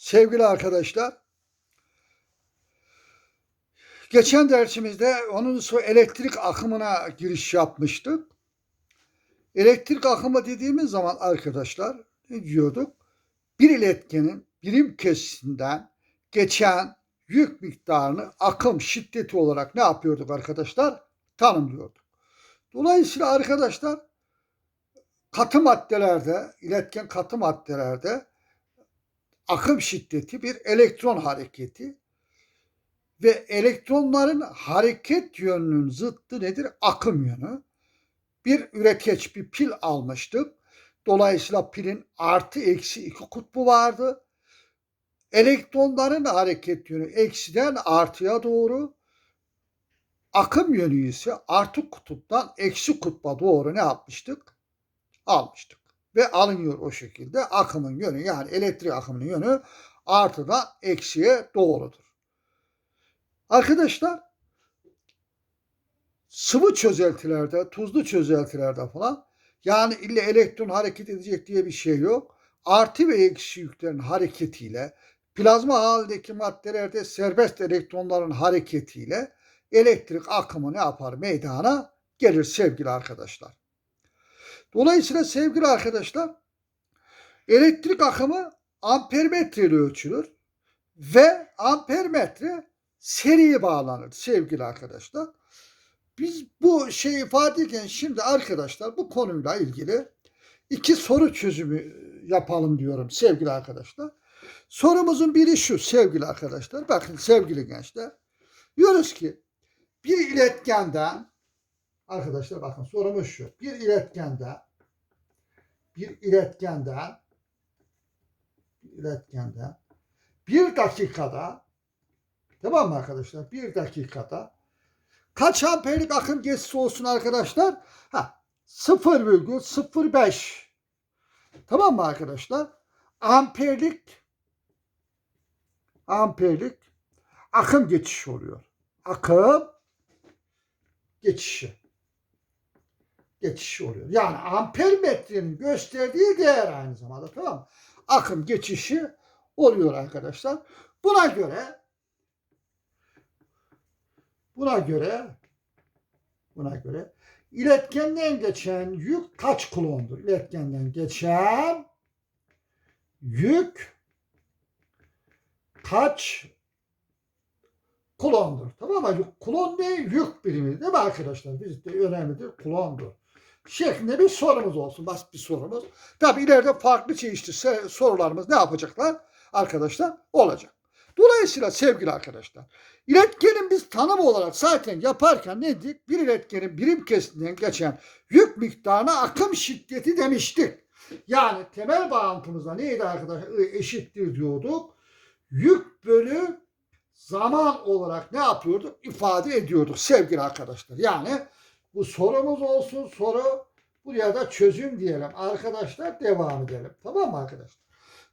Sevgili arkadaşlar, geçen dersimizde onun sonra elektrik akımına giriş yapmıştık. Elektrik akımı dediğimiz zaman arkadaşlar ne diyorduk? Bir iletkenin birim kesisinden geçen yük miktarını akım şiddeti olarak ne yapıyorduk arkadaşlar? Tanımlıyorduk. Dolayısıyla arkadaşlar katı maddelerde, iletken katı maddelerde akım şiddeti bir elektron hareketi ve elektronların hareket yönünün zıttı nedir? Akım yönü. Bir üreteç bir pil almıştık. Dolayısıyla pilin artı eksi iki kutbu vardı. Elektronların hareket yönü eksiden artıya doğru. Akım yönü ise artı kutuptan eksi kutba doğru ne yapmıştık? Almıştık ve alınıyor o şekilde. Akımın yönü yani elektrik akımının yönü artıdan eksiye doğrudur. Arkadaşlar sıvı çözeltilerde, tuzlu çözeltilerde falan yani illa elektron hareket edecek diye bir şey yok. Artı ve eksi yüklerin hareketiyle plazma halindeki maddelerde serbest elektronların hareketiyle elektrik akımı ne yapar meydana gelir sevgili arkadaşlar. Dolayısıyla sevgili arkadaşlar elektrik akımı ampermetre ile ölçülür ve ampermetre seriye bağlanır sevgili arkadaşlar. Biz bu şeyi ifade ederken şimdi arkadaşlar bu konuyla ilgili iki soru çözümü yapalım diyorum sevgili arkadaşlar. Sorumuzun biri şu sevgili arkadaşlar. Bakın sevgili gençler. Diyoruz ki bir iletkenden Arkadaşlar bakın sorumuz şu. Bir iletkende bir iletkenden bir iletkenden bir dakikada tamam mı arkadaşlar? Bir dakikada kaç amperlik akım geçişi olsun arkadaşlar? Ha 0,05 tamam mı arkadaşlar? Amperlik amperlik akım geçişi oluyor. Akım geçişi geçişi oluyor. Yani ampermetrenin gösterdiği değer aynı zamanda tamam mı? Akım geçişi oluyor arkadaşlar. Buna göre buna göre buna göre iletkenden geçen yük kaç kulondur? İletkenden geçen yük kaç kulondur? Tamam mı? Kulon ne? Yük birimi değil mi arkadaşlar? Bizde önemlidir. Kulondur şeklinde bir sorumuz olsun. Basit bir sorumuz. Tabi ileride farklı çeşitli sorularımız ne yapacaklar? Arkadaşlar olacak. Dolayısıyla sevgili arkadaşlar iletkenin biz tanım olarak zaten yaparken ne dedik? Bir iletkenin birim kesitinden geçen yük miktarına akım şiddeti demiştik. Yani temel bağıntımızda neydi arkadaşlar? Eşittir diyorduk. Yük bölü zaman olarak ne yapıyorduk? İfade ediyorduk sevgili arkadaşlar. Yani bu sorumuz olsun soru. Buraya da çözüm diyelim. Arkadaşlar devam edelim. Tamam mı arkadaşlar?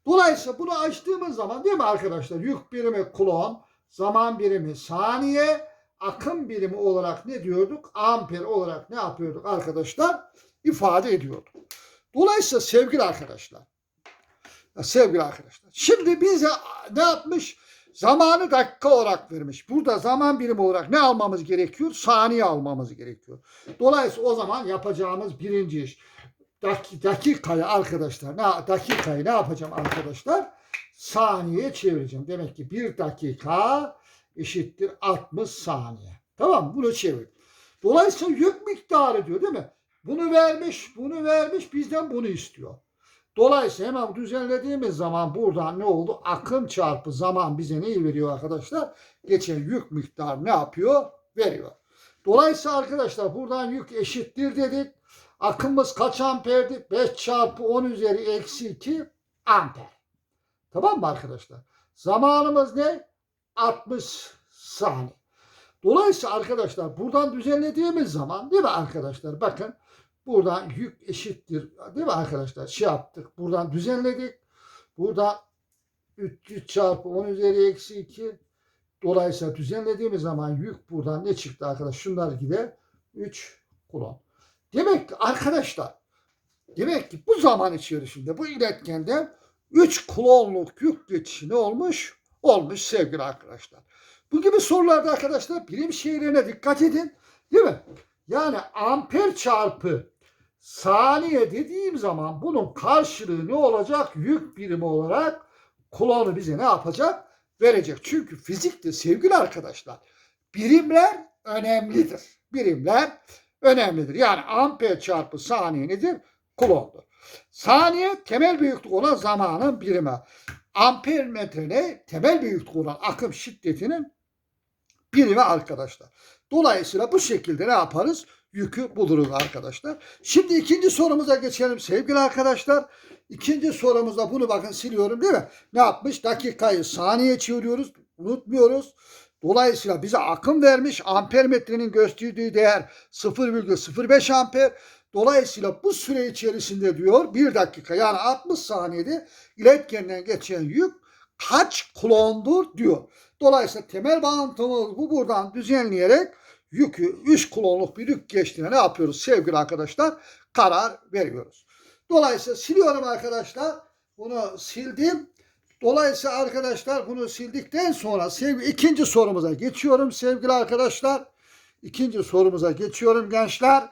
Dolayısıyla bunu açtığımız zaman değil mi arkadaşlar? Yük birimi kulon, zaman birimi saniye, akım birimi olarak ne diyorduk? Amper olarak ne yapıyorduk arkadaşlar? İfade ediyorduk. Dolayısıyla sevgili arkadaşlar, sevgili arkadaşlar. Şimdi bize ne yapmış? Zamanı dakika olarak vermiş. Burada zaman birimi olarak ne almamız gerekiyor? Saniye almamız gerekiyor. Dolayısıyla o zaman yapacağımız birinci iş dak dakikayı arkadaşlar ne dakikayı ne yapacağım arkadaşlar? Saniyeye çevireceğim. Demek ki bir dakika eşittir 60 saniye. Tamam Bunu çevir. Dolayısıyla yük miktarı diyor değil mi? Bunu vermiş, bunu vermiş, bizden bunu istiyor. Dolayısıyla hemen düzenlediğimiz zaman buradan ne oldu? Akım çarpı zaman bize neyi veriyor arkadaşlar? Geçen yük miktarı ne yapıyor? Veriyor. Dolayısıyla arkadaşlar buradan yük eşittir dedik. Akımımız kaç amperdi? 5 çarpı 10 üzeri eksi 2 amper. Tamam mı arkadaşlar? Zamanımız ne? 60 saniye. Dolayısıyla arkadaşlar buradan düzenlediğimiz zaman değil mi arkadaşlar? Bakın Buradan yük eşittir. Değil mi arkadaşlar? Şey yaptık. Buradan düzenledik. Burada 300 çarpı 10 üzeri eksi 2. Dolayısıyla düzenlediğimiz zaman yük buradan ne çıktı arkadaşlar? Şunlar gider. 3 kulon. Demek ki arkadaşlar demek ki bu zaman içerisinde bu iletkenden 3 klonluk yük geçişi ne olmuş? Olmuş sevgili arkadaşlar. Bu gibi sorularda arkadaşlar birim şehirlerine dikkat edin. Değil mi? Yani amper çarpı saniye dediğim zaman bunun karşılığı ne olacak? Yük birimi olarak klonu bize ne yapacak? Verecek. Çünkü fizikte sevgili arkadaşlar birimler önemlidir. Birimler önemlidir. Yani amper çarpı saniye nedir? Kulondur. Saniye temel büyüklük olan zamanın birimi. Amper metre ne? Temel büyüklük olan akım şiddetinin birimi arkadaşlar. Dolayısıyla bu şekilde ne yaparız? Yükü buluruz arkadaşlar. Şimdi ikinci sorumuza geçelim sevgili arkadaşlar. İkinci sorumuzda bunu bakın siliyorum değil mi? Ne yapmış? Dakikayı saniye çeviriyoruz. Unutmuyoruz. Dolayısıyla bize akım vermiş. Amper metrenin gösterdiği değer 0,05 amper. Dolayısıyla bu süre içerisinde diyor 1 dakika yani 60 saniyede iletkenden geçen yük kaç klondur diyor. Dolayısıyla temel bağıntımız bu buradan düzenleyerek yükü 3 klonluk bir yük geçtiğine ne yapıyoruz sevgili arkadaşlar? Karar veriyoruz. Dolayısıyla siliyorum arkadaşlar. Bunu sildim. Dolayısıyla arkadaşlar bunu sildikten sonra sevgi ikinci sorumuza geçiyorum sevgili arkadaşlar. İkinci sorumuza geçiyorum gençler.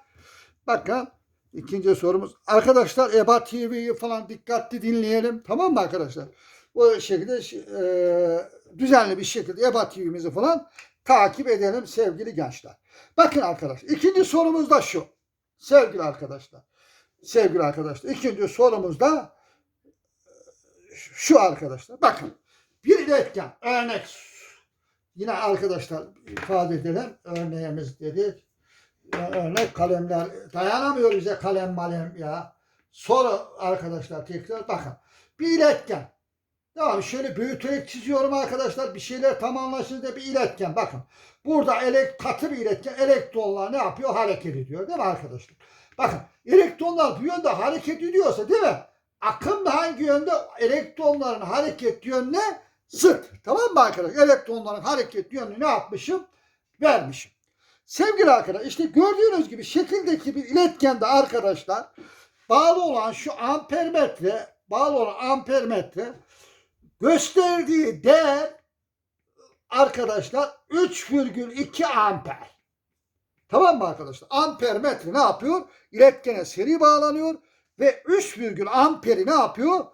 Bakın ikinci sorumuz. Arkadaşlar EBA TV'yi falan dikkatli dinleyelim. Tamam mı arkadaşlar? Bu şekilde e, düzenli bir şekilde EBA TV'mizi falan takip edelim sevgili gençler. Bakın arkadaşlar ikinci sorumuz da şu. Sevgili arkadaşlar. Sevgili arkadaşlar ikinci sorumuz da şu arkadaşlar. Bakın bir iletken örnek yine arkadaşlar ifade edelim. Örneğimiz dedik. Örnek kalemler dayanamıyor bize kalem malem ya. Soru arkadaşlar tekrar bakın. Bir iletken. Tamam şöyle büyüterek çiziyorum arkadaşlar. Bir şeyler tam anlaşıldı bir iletken. Bakın. Burada elek, katı bir iletken elektronlar ne yapıyor? Hareket ediyor değil mi arkadaşlar? Bakın elektronlar bu yönde hareket ediyorsa değil mi? Akım da hangi yönde? Elektronların hareket yönüne zıt. Tamam mı arkadaşlar? Elektronların hareket yönünü ne yapmışım? Vermişim. Sevgili arkadaşlar işte gördüğünüz gibi şekildeki bir iletkende arkadaşlar bağlı olan şu ampermetre bağlı olan ampermetre gösterdiği değer arkadaşlar 3,2 amper. Tamam mı arkadaşlar? Ampermetre ne yapıyor? İletkene seri bağlanıyor ve 3, amperi ne yapıyor?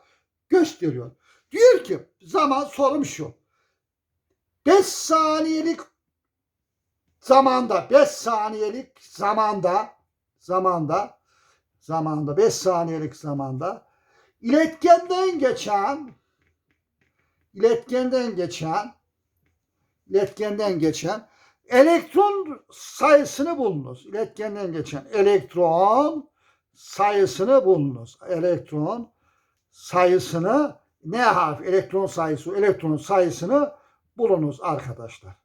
Gösteriyor. Diyor ki zaman sorum şu. 5 saniyelik zamanda 5 saniyelik zamanda zamanda zamanda 5 saniyelik zamanda iletkenden geçen iletkenden geçen iletkenden geçen elektron sayısını bulunuz. İletkenden geçen elektron sayısını bulunuz. Elektron sayısını ne harf? Elektron sayısı, elektron sayısını bulunuz arkadaşlar.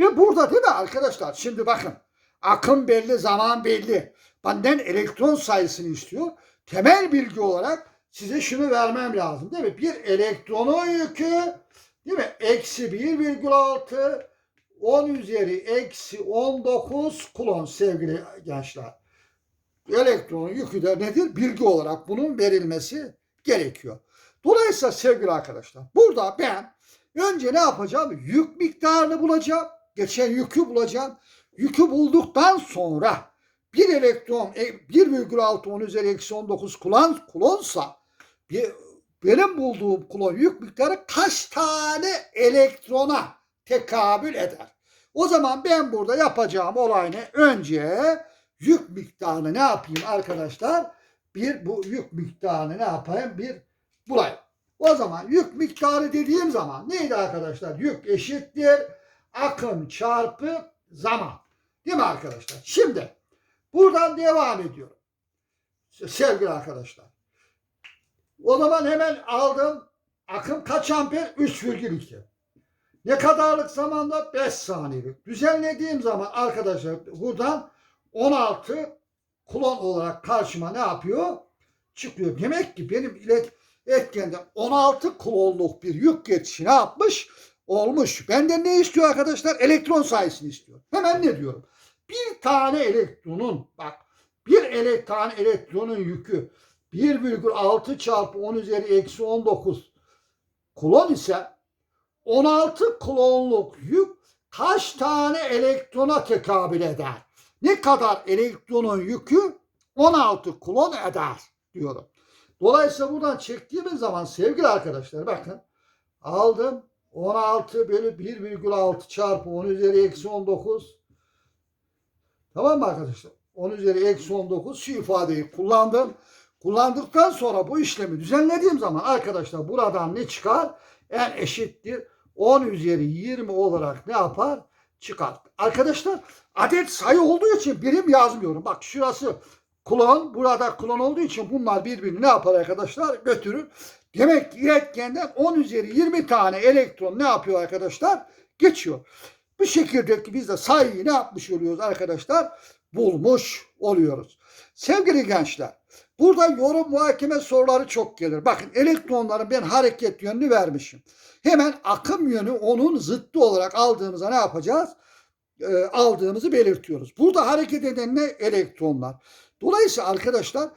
Ve burada değil mi arkadaşlar? Şimdi bakın. Akım belli, zaman belli. Benden elektron sayısını istiyor. Temel bilgi olarak size şunu vermem lazım değil mi? Bir elektronun yükü değil mi? Eksi 1,6 10 üzeri eksi 19 kulon sevgili gençler. Elektronun yükü de nedir? Bilgi olarak bunun verilmesi gerekiyor. Dolayısıyla sevgili arkadaşlar burada ben önce ne yapacağım? Yük miktarını bulacağım geçen yükü bulacağım. Yükü bulduktan sonra bir elektron 1,6 10 üzeri eksi 19 kulon, kulonsa bir, benim bulduğum kulon yük miktarı kaç tane elektrona tekabül eder? O zaman ben burada yapacağım olay ne? Önce yük miktarını ne yapayım arkadaşlar? Bir bu yük miktarını ne yapayım? Bir bulayım. O zaman yük miktarı dediğim zaman neydi arkadaşlar? Yük eşittir akım çarpı zaman. Değil mi arkadaşlar? Şimdi buradan devam ediyorum. Sevgili arkadaşlar. O zaman hemen aldım. Akım kaç amper? 3,2. Ne kadarlık zamanda? 5 saniyelik. Düzenlediğim zaman arkadaşlar buradan 16 kulon olarak karşıma ne yapıyor? Çıkıyor. Demek ki benim ilet etkende 16 kulonluk bir yük geçişi ne yapmış? Olmuş. Benden ne istiyor arkadaşlar? Elektron sayısını istiyor. Hemen ne diyorum? Bir tane elektronun bak bir ele, tane elektronun yükü 1,6 çarpı 10 üzeri eksi 19 kulon ise 16 klonluk yük kaç tane elektrona tekabül eder? Ne kadar elektronun yükü 16 klon eder diyorum. Dolayısıyla buradan çektiğimiz zaman sevgili arkadaşlar bakın aldım 16 bölü 1,6 çarpı 10 üzeri eksi 19 tamam mı arkadaşlar? 10 üzeri eksi 19 şu ifadeyi kullandım. Kullandıktan sonra bu işlemi düzenlediğim zaman arkadaşlar buradan ne çıkar? En eşittir 10 üzeri 20 olarak ne yapar? Çıkar. Arkadaşlar adet sayı olduğu için birim yazmıyorum. Bak şurası klon, burada klon olduğu için bunlar birbirini ne yapar arkadaşlar? Götürür. Demek ki iletkenden 10 üzeri 20 tane elektron ne yapıyor arkadaşlar? Geçiyor. Bu şekilde biz de sayıyı ne yapmış oluyoruz arkadaşlar? Bulmuş oluyoruz. Sevgili gençler, burada yorum muhakeme soruları çok gelir. Bakın elektronların ben hareket yönünü vermişim. Hemen akım yönü onun zıttı olarak aldığımızda ne yapacağız? Ee, aldığımızı belirtiyoruz. Burada hareket eden ne? Elektronlar. Dolayısıyla arkadaşlar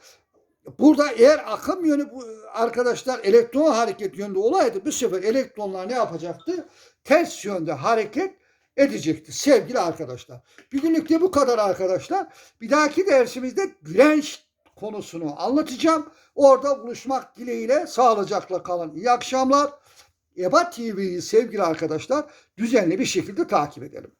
burada eğer akım yönü arkadaşlar elektron hareket yönünde olaydı bu sefer elektronlar ne yapacaktı? Ters yönde hareket edecekti sevgili arkadaşlar. Bir günlük de bu kadar arkadaşlar. Bir dahaki dersimizde direnç konusunu anlatacağım. Orada buluşmak dileğiyle sağlıcakla kalın. İyi akşamlar. EBA TV'yi sevgili arkadaşlar düzenli bir şekilde takip edelim.